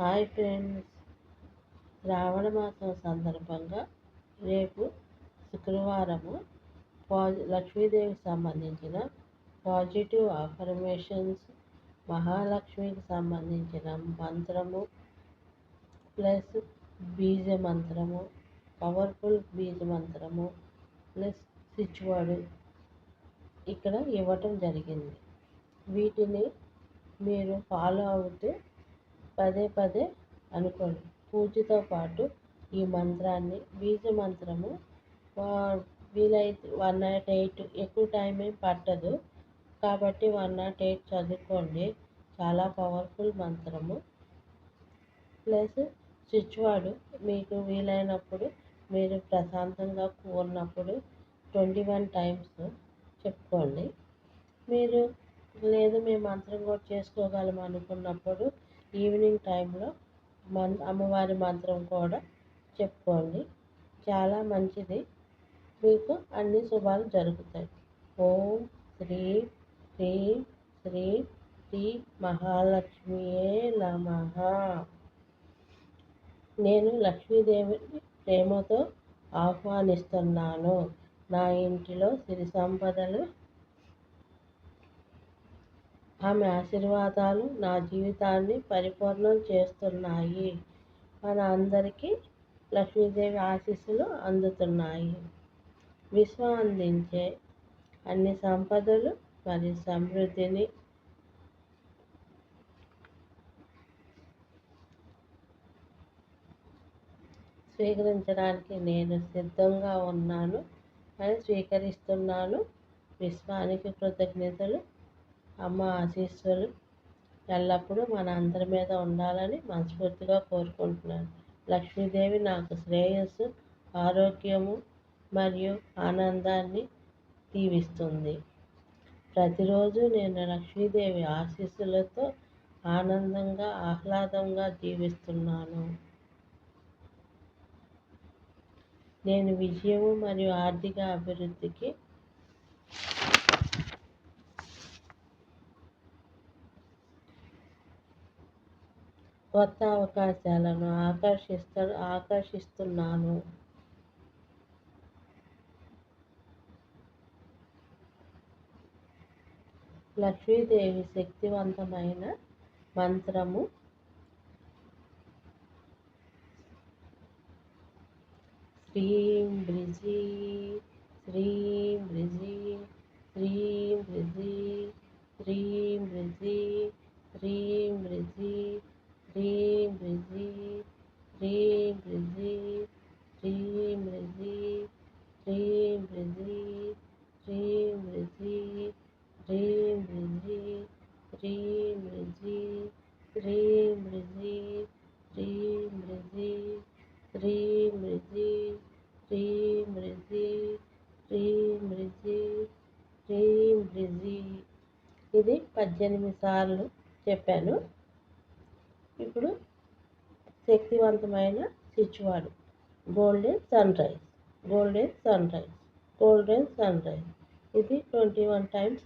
Hi friends. శ్రావణ మాసం సందర్భంగా రేపు శుక్రవారము పాజి లక్ష్మీదేవికి సంబంధించిన పాజిటివ్ అఫర్మేషన్స్ మహాలక్ష్మికి సంబంధించిన మంత్రము ప్లస్ బీజ మంత్రము పవర్ఫుల్ బీజ మంత్రము ప్లస్ స్విచ్ వర్డ్ ఇక్కడ ఇవ్వటం జరిగింది. వీటిని మీరు ఫాలో అవుతూ పదే పదే అనుకోండి. పూజతో పాటు ఈ మంత్రాన్ని బీజ మంత్రము వీలైతే వన్ నాట్ ఎయిట్ ఎక్కువ టైం ఏం పట్టదు. కాబట్టి వన్ నాట్ ఎయిట్ చదువుకోండి. చాలా పవర్ఫుల్ మంత్రము. ప్లస్ స్విచ్ వర్డ్ మీకు వీలైనప్పుడు మీరు ప్రశాంతంగా కూరినప్పుడు ట్వంటీ వన్ టైమ్స్ చెప్పుకోండి. మీరు లేదు మేము మంత్రం కూడా చేసుకోగలం అనుకున్నప్పుడు ఈవినింగ్ టైంలో మన్ అమ్మవారి మంత్రం కూడా చెప్పుకోండి. చాలా మంచిది. మీకు అన్ని శుభాలు జరుగుతాయి. ఓం శ్రీ శ్రీ శ్రీ శ్రీ మహాలక్ష్మియే నమ. నేను లక్ష్మీదేవిని ప్రేమతో ఆహ్వానిస్తున్నాను. నా ఇంటిలో సిరి సంపదలు ఆమె ఆశీర్వాదాలు నా జీవితాన్ని పరిపూర్ణం చేస్తున్నాయి. మన అందరికీ లక్ష్మీదేవి ఆశీస్సులు అందుతున్నాయి. విశ్వం అందించే అన్ని సంపదలు మరియు సమృద్ధిని స్వీకరించడానికి నేను సిద్ధంగా ఉన్నాను. అని స్వీకరిస్తున్నాను. విశ్వానికి కృతజ్ఞతలు. అమ్మ ఆశీస్సులు ఎల్లప్పుడూ మన అందరి మీద ఉండాలని మనస్ఫూర్తిగా కోరుకుంటున్నాను. లక్ష్మీదేవి నాకు శ్రేయస్సు ఆరోగ్యము మరియు ఆనందాన్ని దీవిస్తుంది. ప్రతిరోజు నేను లక్ష్మీదేవి ఆశీస్సులతో ఆనందంగా ఆహ్లాదంగా జీవిస్తున్నాను. నేను విజయము మరియు ఆర్థిక అభివృద్ధికి కొత్త అవకాశాలను ఆకర్షిస్తు ఆకర్షిస్తున్నాను. లక్ష్మీదేవి శక్తివంతమైన మంత్రము. శ్రీం బ్రిజి శ్రీం బ్రిజి. మృజి బ్రిజి. మృజి ఇది పద్దెనిమిది సార్లు చెప్పాను. ఇప్పుడు శక్తివంతమైన స్విచ్ వాడు golden sunrise. Golden sunrise. Golden sunrise. ఇది ట్వంటీ వన్ టైమ్స్